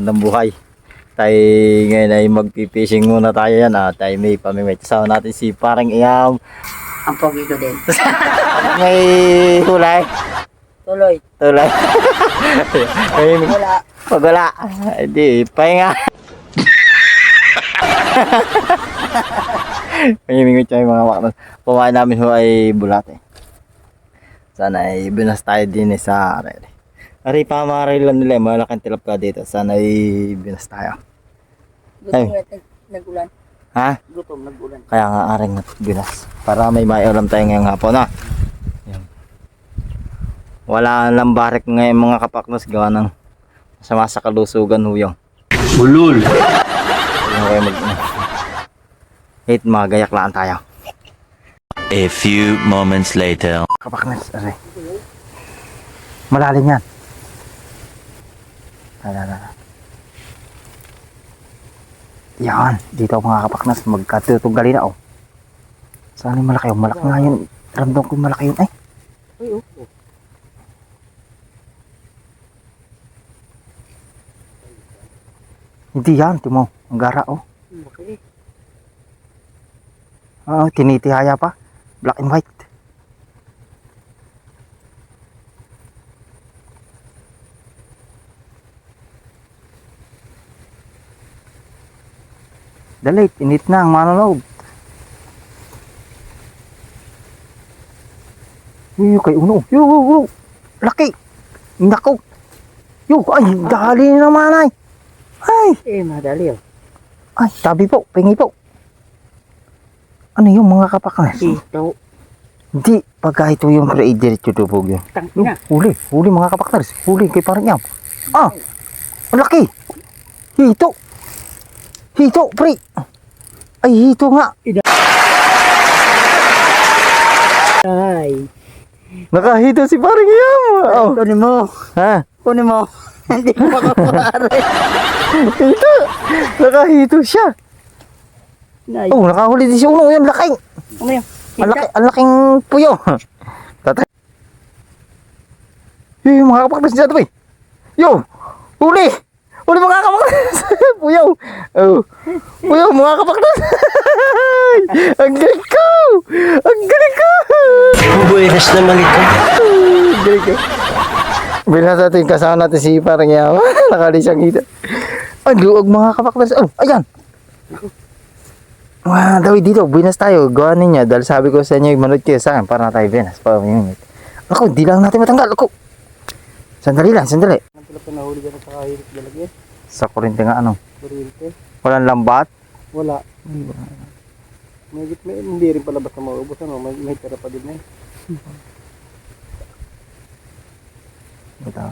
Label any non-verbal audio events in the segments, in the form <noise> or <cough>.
magandang buhay. Tayo ngayon ay magpipishing muna tayo yan. Ah, tayo may pamimit. Kasama natin si Parang Iyam. Ang pogi ko din. <laughs> May hulay. Tuloy. Tulay. <laughs> Ay, Wala. pag wala. Hindi, pahinga. Pahimingit tayo mga makakot. Pumain namin ho ay bulate. Sana ay binas tayo din eh sa are. Ari pa lang nila, malaking tilapia dito. Sana ay binas tayo. Ay. Gutom na nag- nagulan. Ha? Gutom nagulan. Kaya nga aring binas. Para may maiulam tayo ngayong hapon na. Yan. Wala lang barik ngayon mga kapaknos gawa ng masama sa kalusugan huyong. Ulul. Hindi kayo mag... Hate mga gayaklaan tayo. A few moments later. Kapaknos, aray. Malalim yan. Ala, ala. Yan, dito mga kapaknas, magkatutugali na oh. Saan yung malaki? Oh, malaki nga yun. Ramdam ko yung malaki yun. Ay, Uy, oh. hindi yan, timo. Ang gara oh. Okay. Oo, tinitihaya pa. Black and white. Dali, init na ang manonood. Yung kay uno. Yo, yo, yo. Laki. Nako. Yo, ay, dali naman ay. Ay, Eh, madali oh. ay, tabi po, pingi po. Ano yung mga kapakanas? Ito. Hindi, pagka ito yung pre diretso tubog yun. Tangin na. Huli, huli mga kapaknars. Huli kay parang yam. Ah, ang laki. Hito. Hito, pre. Ay, hito nga. Ay. Nakahito si parang yam. Oh. Kunin mo. Ha? Kunin mo. <laughs> Hindi ko makakuwari. Hito. Nakahito siya. Nay. Oh, nakahuli din si Uno. Yan, laki. Ano yun? Ang laki, ang laking puyo. <laughs> Tatay. Yung mga kapaknars dyan, pre. Yo, huli. Huli mga kapaknars. <laughs> puyo. Oh. Puyo, mga kapaknars. <laughs> ang galing ko. Ang galing ko. Buenas naman ito. Ang galing ko. Bilang sa ating kasama natin si parang yawa. <laughs> Nakali siyang hita. Ang luog mga kapaknars. Oh, ayan. Wah, dawi dito, binas tayo. Gawa ninyo. Dahil sabi ko sa inyo, manood kayo sa akin para na tayo binas. Pa minute. Ako, di lang natin matanggal. Ako. Sandali lang, sandali. Ang pala pa nahuli dyan sa kahirit dalagyan. Sa kurente nga ano. Kuryente. Walang lambat. Wala. May, may, hindi rin pala basta maubos. Ano? May, may tira pa din na eh. Ito.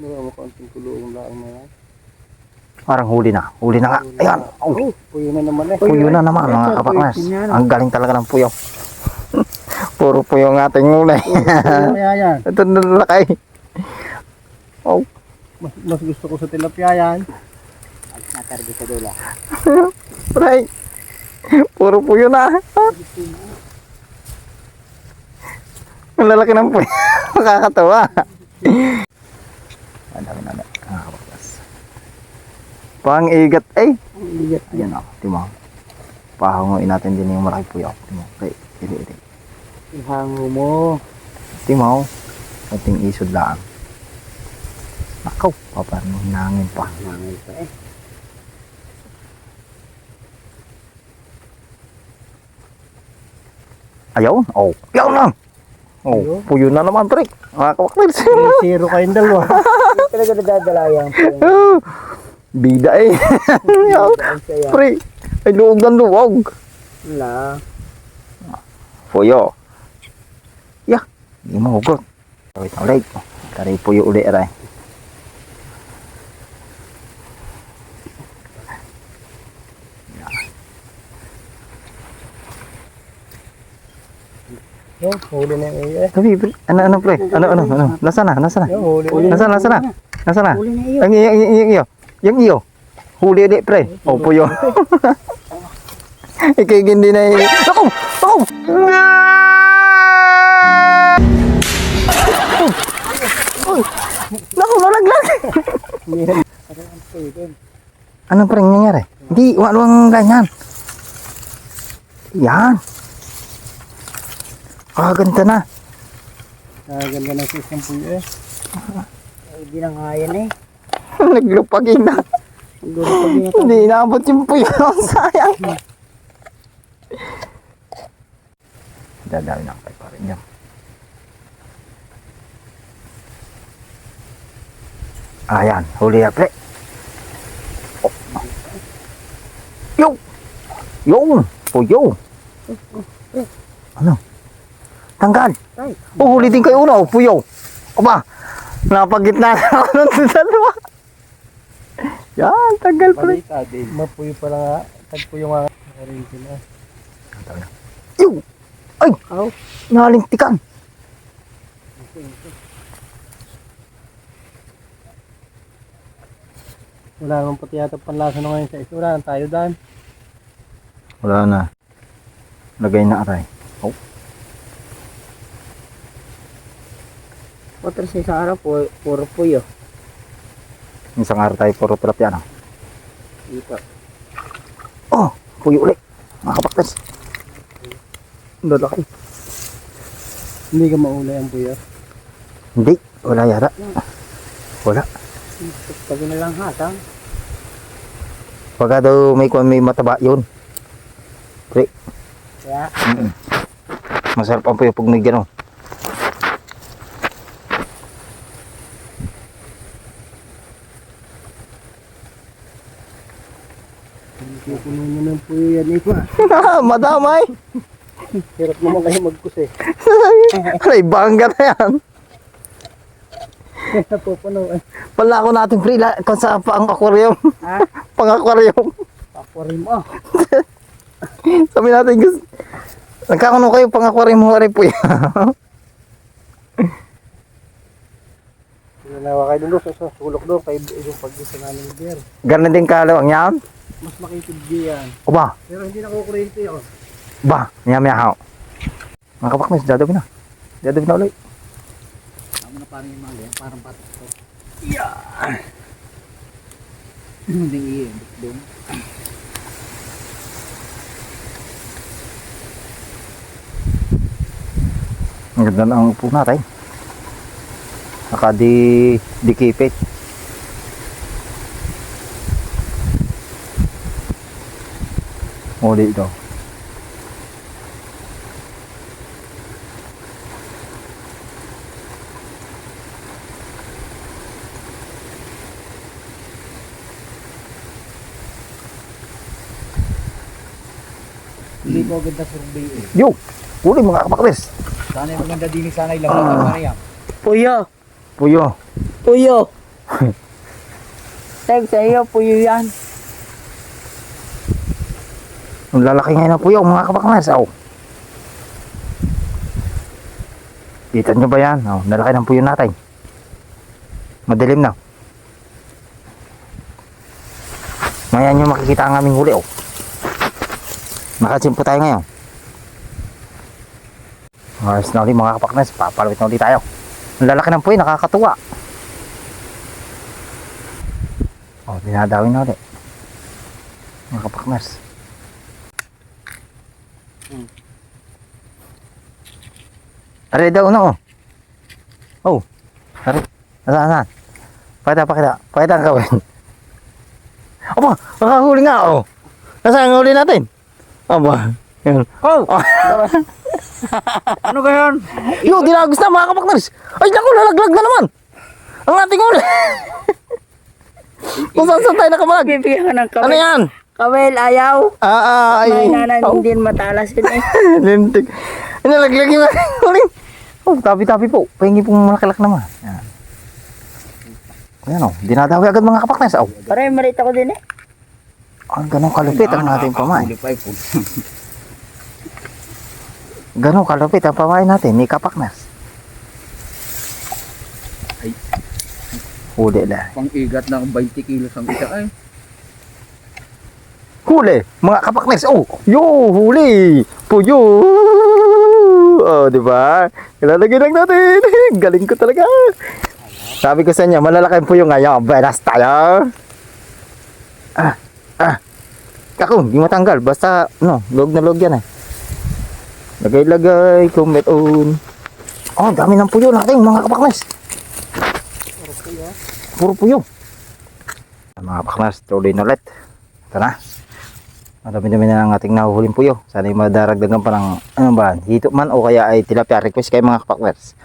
Meron mo konting kulong lang na yan. Parang huli na. Huli na nga. Ayan. Oh, puyo na naman eh. puyo na naman mga kapakmas. Ang galing talaga ng puyo. <laughs> Puro puyo ang ating ulay. Kaya yan. Ito na lakay. Oh, Mas, mas gusto ko sa tilapia yan. At nakarga sa dula. <laughs> Right. Puro puyo na. Ang lalaki ng puyo. <laughs> Nakakatawa. Ang dami na. Pang igat ay. Igat Ayan o, timo. Pahanguin natin din yung malaki puyo. Timo, kay, ili, ili. Ihango mo. Timo, ating isod lang. Nakaw, paparang hinangin pa. Nangil pa eh. Ayaw, oh, ayaw lang. Oh, Ayaw. puyo na naman, pre. Mga kawaknils. Zero kayong dalawa. <laughs> Talaga nadadala yan. <laughs> Bida eh. <laughs> Pre. Ay, luog ng luog. Wala. Puyo. Yeah, di mo hugot. Wait, ulit. Kari puyo uli, aray. Yo, huli na iyo eh. Pre, ano, ano, pre? Ano, ano, ano? Nasaan na, nasaan na? Yo, huli na. Nasaan, nasaan na? Nasaan na? Iyo. Ang iyo, yung iyo. Yung iyo. Huli ulit, pre. O, puyo. Ikay hindi na eh. Ako! Ako! Naku, nalaglag! Anong rin nangyari? Hindi, walang ganyan. Yan. Ah, ganda na. Ah, ganda ng system po eh. Hindi na nga yan eh. <laughs> Naglupagin na. Hindi inaabot yung puyo. <laughs> Sayang. Dadami na kay pare niya. Ayan, huli ya pre. Oh. Yo! Yung! Puyo! Ano? Tanggal! Ay. Oh, huli din kayo uno, puyo! Aba! Napagitna na ako ng <laughs> dalawa. Yan, tanggal pre. Palita din. Mapuyo pala nga. Tagpo yung mga original na. Yung! Ay! Aw. Nalintikan! Wala naman pati yata panlasa na ngayon sa isa. Wala na tayo daan. Wala na. Lagay na aray. Otro sa isang araw, pu puro puyo. Isang araw tayo puro tilapia na. Dito. Oh! Puyo ulit. Mga kapaktas. Lalaki. Hindi ka maulay ang puyo. Hindi. Wala yata. Wala. Tabi na lang hatang. Pagka daw may kung may mataba yun. Kaya, Masarap ang puyo pag may gano'n. Hindi puno nyo ng puyo yan eh. <laughs> Madamay! Hirap naman kayo magkus eh. <laughs> Aray, bangga na yan. <laughs> Napupuno eh. Pala ako natin free la- kung sa pang aquarium. ha? pang aquarium. Aquarium ah. Sabi natin gusto. Nagkakaano kayo pang aquarium rin po Ginawa kayo doon sa, sulok doon. Kay yung pag-isa namin ni Bear. Ganun din kalawang yan. Mas makitid yan. O ba? Pero hindi nakukurente yun. Ba? Maya maya hao. Mga kapakmis, dadabi na. Dadabi na ulit. Tama na parang yung yan, parang patok ko. Yeah! Hindi iyon, doon. Ang ganda na ang upo natin. Naka di, dikipit. Uli ito. Hindi ko agad na survey eh. Yo! Uli mga kapakmis. Sana yung maganda din sana ilang uh, pa yan. Puyo! Puyo. Puyo! <laughs> Tag sa iyo, puyo yan. Ang lalaki ngayon ng puyo mga kapakmis. Oh. Kita nyo ba yan? Oh, lalaki ng puyo natin. Madilim na. Maya nyo makikita ang aming huli. Oh. Nakasimpo tayo ngayon. Ayos na ulit mga kapakmes. Papalawit na ulit tayo. Ang lalaki ng puyo, nakakatuwa. Oh, dinadawin na ulit. Mga kapakmes. Aray daw na oh. Oh. Aray. Nasaan nasaan? Pakita, pakita. Pakita ang kawin. <laughs> Aba, nakahuli nga oh. Nasaan ang huli natin? Aba. Yan. Oh! <laughs> ano ba yun? Yo, dinagos na mga kapakners. Ay, naku, lalaglag na naman. Ang ating huli. <laughs> Kung saan saan tayo nakamalag. Bibigyan ka ng Ano kawel. yan? Kawel, ayaw. Ah, ah, ay. May nanay Oh, hindi matalas yun eh. lintik. Nalaglag yung <laughs> huli. Oh, tabi-tabi po. Pahingi po malakilak naman. Yan. Ayan oh, dinadawi agad mga kapakners. Oh, Parang malit ako din eh. ang ganong kalupit ang ating pamain. <laughs> Ganong kalupit ang pamain natin ni kapakners. Ay. Huli lang. pang igat ng 20 kilos ang isa ay. Huli, mga kapaknes. Oh, yo, huli. Puyo. Oh, di ba? Ilalagay lang natin. <laughs> Galing ko talaga. Sabi ko sa inyo, malalaki ang puyo ngayon. Belas tayo. Ah, ah. Kako, hindi matanggal. Basta, no, log na log yan eh. Lagay-lagay, comment on. Oh, dami ng puyo natin, mga kapaknes. Puro puyo. Mga kapaknes, tuloy na ulit. Ito na. Marami-dami na ang ating nahuhuling puyo. Sana yung madaragdagan pa ng, ano ba, hito man o kaya ay tilapia. Request kayo mga kapaknes.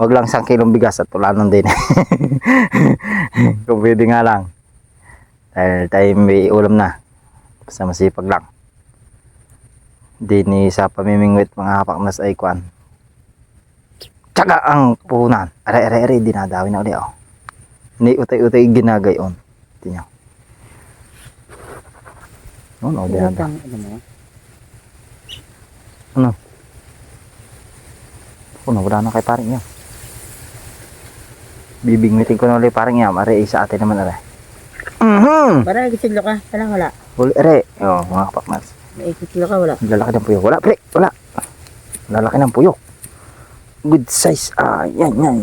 Wag lang isang kilong bigas at tulanon din. <laughs> Kung pwede nga lang. Dahil tayo may ulam na. Basta masipag lang. Di ni sa pamimingwit mga kapaknas ay kwan. Tsaka ang puhunan. Are, are, are, dinadawin na ulit oh. Ni utay-utay ginagayon. Tingnan. No, no, dinadawin. Ano mo? Puno, wala na kay paring niya. Bibingwitin ko na ulit paring niya. Are, isa atin naman are. Mhm. Para nagsisiglo ka, wala wala. Uli, are. Oh, mga kapaknas. May ikisiglo ka, wala. Lalaki ng puyo. Wala, pre. Wala. Lalaki ng puyo. Good size. Ah, yan, yan.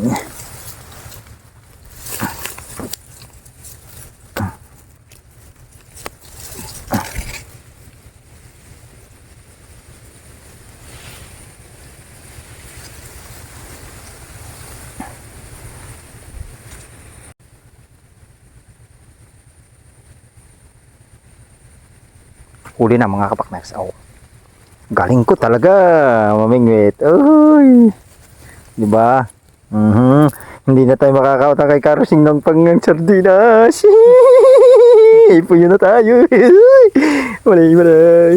Huli na mga kapaknas. Oh. Galing ko talaga, mamingwit. Uy. Di ba? Mhm. Hindi na tayo makakauta kay Karusing ng pangang sardinas. Puyo na tayo. Malay, malay.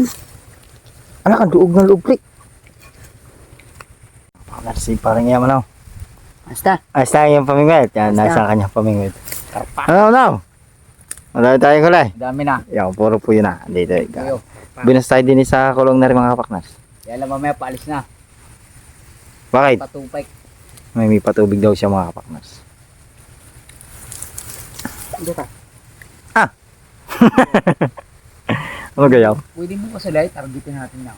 Anak, ang duog ng lublik. Kasi parang iya mo Basta. Sa yung pamingwit. Yan, Basta. nasa kanya pamingwit. Ano, ano? Madami tayong kulay. Dami na. Yan, puro puyo na. Dito. Puyo. Binas tayo din sa kulong na rin mga kapaknas. Kaya lang mamaya paalis na. Bakit? Patupay. May may patubig daw siya mga kapaknas. Hindi ka. <laughs> Ano gayaw? Pwede mo pa sila, targetin natin na.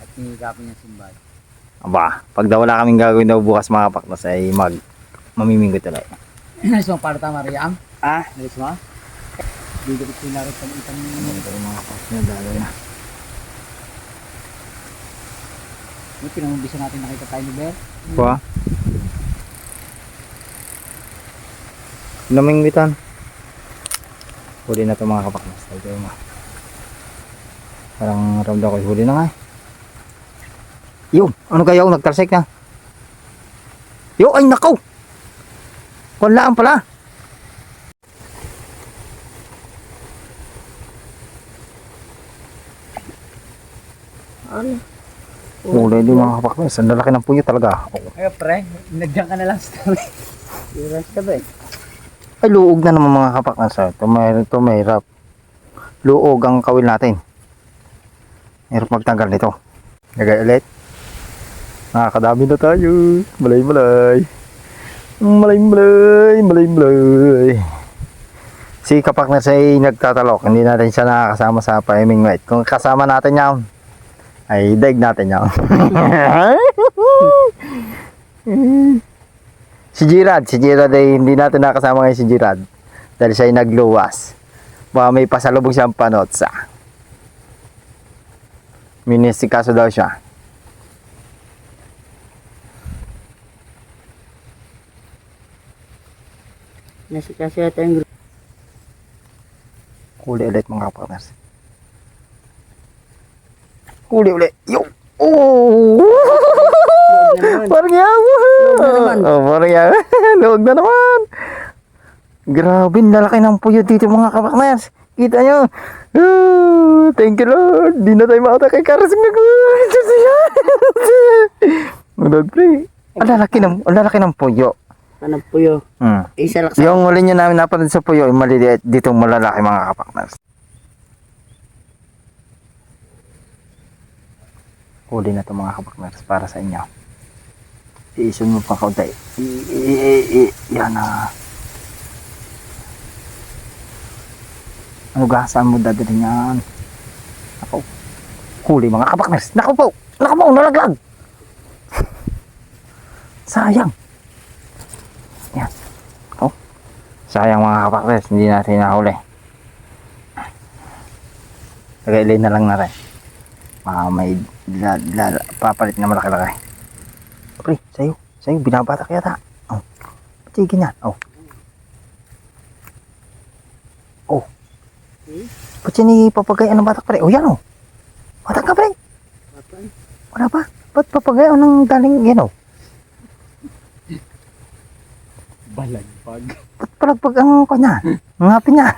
At nihigapin yung simbad. Aba, pag daw wala kaming gagawin daw bukas mga kapaknas ay mag mamiminggo talaga. Nalis mo para tama Riam? Ah. Nalis mo? Bigabit sila rin pang itang Ito yung mga kapaknas na daloy na. Yung pinamabisa natin nakita tayo ni Bear. Kuha? Namingwitan. Huli na to mga kapaknas. Ito yung mga. Parang ramdam ko huli na nga eh. Yun, ano kayo? Nagtalsik na. Yo, ay nakaw! Walaan pala. Ano? Huli din mga kapaknas. Ang lalaki ng puyo talaga. Oh. Ay, pre, nagdiyan ka na lang sa tabi. Iras <laughs> ka ba eh? Ay, luog na naman mga kapaknas. ah. Ito, may, ito mahirap. Luog ang kawil natin. Hirap magtanggal nito. Lagay ulit. Nakakadami na tayo. Malay malay. Malay malay. Malay malay. Si kapaknas ay nagtatalok. Hindi natin siya nakakasama sa Paiming Night. Kung kasama natin yan, ay daig natin yan. <laughs> Si Girard, si Girard ay hindi natin nakasama ngayon si Girard. Dahil siya ay nagluwas. Baka may pasalubong siyang panotsa. Minisikaso daw siya. Nasi kasi ata yung. Huli ulit mga partners. Huli ulit. Yo! Oh! parang yawa! Oh, parang yawa. Luwag na naman. Grabe, lalaki ng puyo dito mga kapaknas. Kita nyo. Oh, thank you Lord. Di na tayo makata kay Karasing na ko. Mga pre. Ang lalaki ng, ang lalaki ng puyo. Ano yun? Hmm. Isa lang sa... Yung huli nyo namin napanood sa puyo, yung maliliit ditong malalaki mga kapaknas. Huli na to mga kapaknas para sa inyo. Iisun mo pa kaunti. I, i, i, i, yan na. Ano gasan mo dadalhin yan? Ako. Huli mga kapaknes. Naku po! Naku po! Nalaglag! <laughs> Sayang. Yan. Oh. Sayang mga kapaknes. Hindi natin nahuli. Tagailay na lang natin. Baka may la, la, papalit na malaki-laki. Pre, sa'yo. Sa'yo, binabata ka yata. Oh. Sige ganyan? Oh. Oh. Ba't yan ipapagayan ng batak pre? Oh, yan oh. Batak ka pre. Wala pa. Ba't papagayan ng galing yan oh? Balagbag. Ba't palagpag ang kanya? Ngapin niya.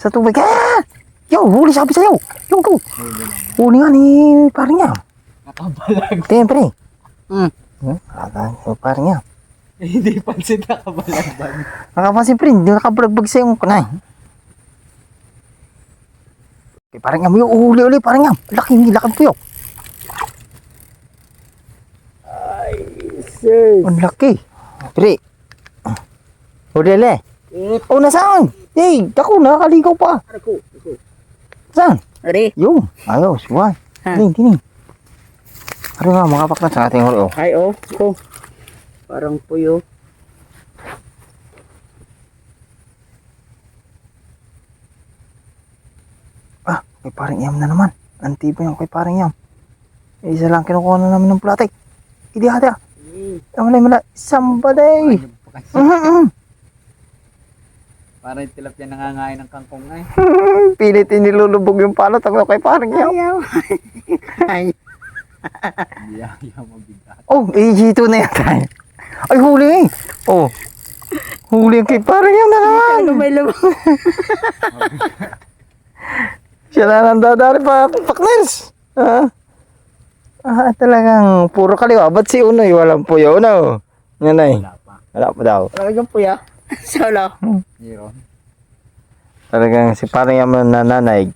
Sa tubig. Ah! Yo, huli sabi sa'yo. Yo, go. Huli nga ni paring niya. Nakabalag. Tingnan pre. Hmm. Hmm, Kata paring niya. Hindi pansin nakabalagbag. Nakapansin pre, hindi nakabalagbag sa yung kunay. Okay, parang yung uhuli uli, parang nga. Laki, lakad po yun. Sir. Ang laki. Pre. Huli le. Oh, nasaan? Hey, ako, nakakaligaw pa. Ako. Ako. Saan? Ari. Yung, ayos, why? Ha? Tining, tining. Ano nga, makapak na sa ating huli, oh. Ay, oh. Ko. Parang puyo. Ah, kay parang iyam na naman. Ang tipo yung kay parang iyam. Eh, Isa lang kinukuha na namin ng platik. Hindi hata. Amalay mala, somebody. Mhm, Parang yung tilapia nangangain ng kangkong ay. <laughs> Pilit inilulubog yung palot ako kay parang iyam. Ayaw. <laughs> Ay. Hindi ayaw mabigat. Oh, ihito na yata. Ay, huli. Oh. Huli yung kay parang iyam na naman. Ano may lumang? <laughs> Siya na nang dadari pa, partners. Ah. Ah, talagang puro kaliwa. Ba't si Unoy walang puyo? Uno. Yan ay. Wala pa. Wala pa daw. Talagang puya. <laughs> Solo. Meron. Talagang si parang yaman nananaig.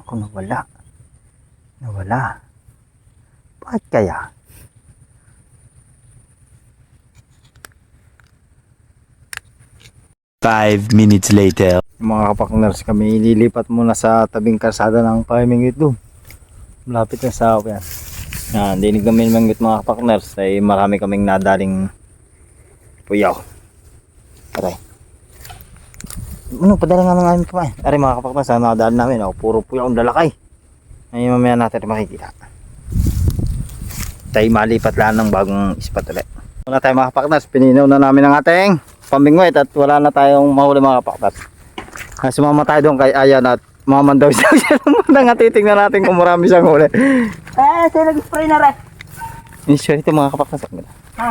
Ako nawala. Nawala. Bakit kaya? Five minutes later. mga kapakners kami ililipat muna sa tabing kalsada ng Pahimingit doon. Malapit na sa yan. Yan, dinig namin manggit mga kapakners ay marami kaming nadaling puyaw. Aray. Ano, padala nga ng aming kamay. Aray mga kapakners, ang nadali namin, oh, puro puyaw ang lalakay. Ngayon mamaya natin makikita. Tayo malipat lang ng bagong spot ulit. Wala tayo mga kapakners, pininaw na namin ang ating pambingwit at wala na tayong mahuli mga kapakners. Ah, sumama tayo doon kay Ayan at maman daw <laughs> siya siya naman nga titingnan natin kung marami siyang huli. Eh, sino nag-spray na rin? Insure ito mga kapaknas. Ha?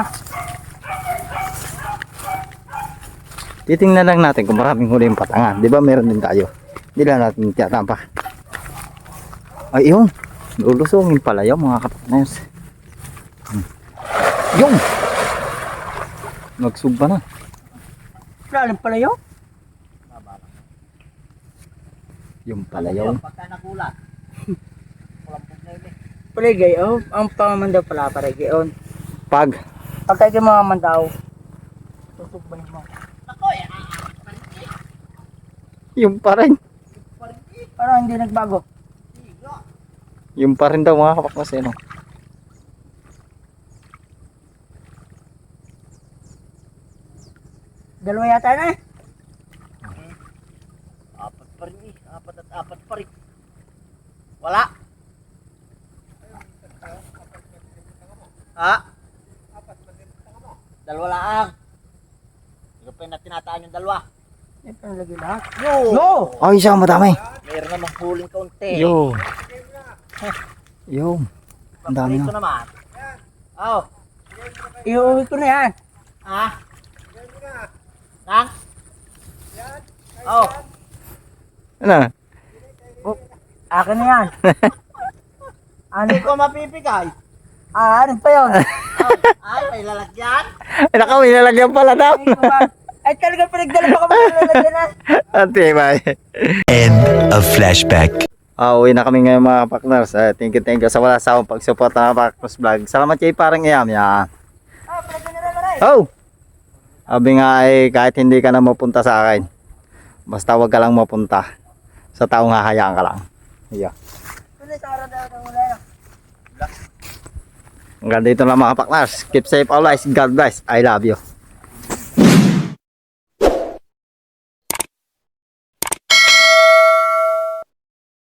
Titingnan lang natin kung maraming huli yung patangan. Di ba meron din tayo? Hindi lang natin tiyatampa. Ay yun. Lulusungin pala yung mga kapaknas. Hmm. Yung! Nagsugba na. Lalim pala yun. Yung pala yung. Pagka nagulat. <laughs> Eh. Paligay, oh. Ang pamamandaw pala, paligay, on. Pag. Pagka kayo mga mandaw, tutugban mo. Yung pa rin. Parang hindi nagbago. Yung pa rin daw mga kapaknas. Ano? Dalawa yata na eh. Apat pa rin eh. Apat at apat pa rin. Wala. Ha? Dalawa lang. Hindi ko pa yung tinataan yung dalawa. Yan pa lagi lahat. Yo! No! Ay, siya madami. Meron namang huling kaunti. Yo. Yo. Ang dami na. naman. Oh. Iuwi ko na yan. Ha? Nang? Oh. Ano? Akin na yan. <laughs> ano, ko mapipigay. ah, ano pa yun? <laughs> Oh. Ay, may lalagyan. Ay, naka, may nalagyan pala daw. Ay, talaga pinagdala pa kami ng lalagyan na. Ate, bye. End of flashback. Ah, uwi na kami ngayon mga partners. Eh, thank you, thank you sa wala sa akong pag-support ng partners vlog. Salamat kay parang iyam. Yan. Ah, pinagdala na ay. Oh! Sabi nga ay kahit hindi ka na mapunta sa akin. Basta wag ka lang mapunta. Sa taong hahayaan ka lang. Na. Hanggang dito lang mga partners. Keep safe always. God bless. I love you.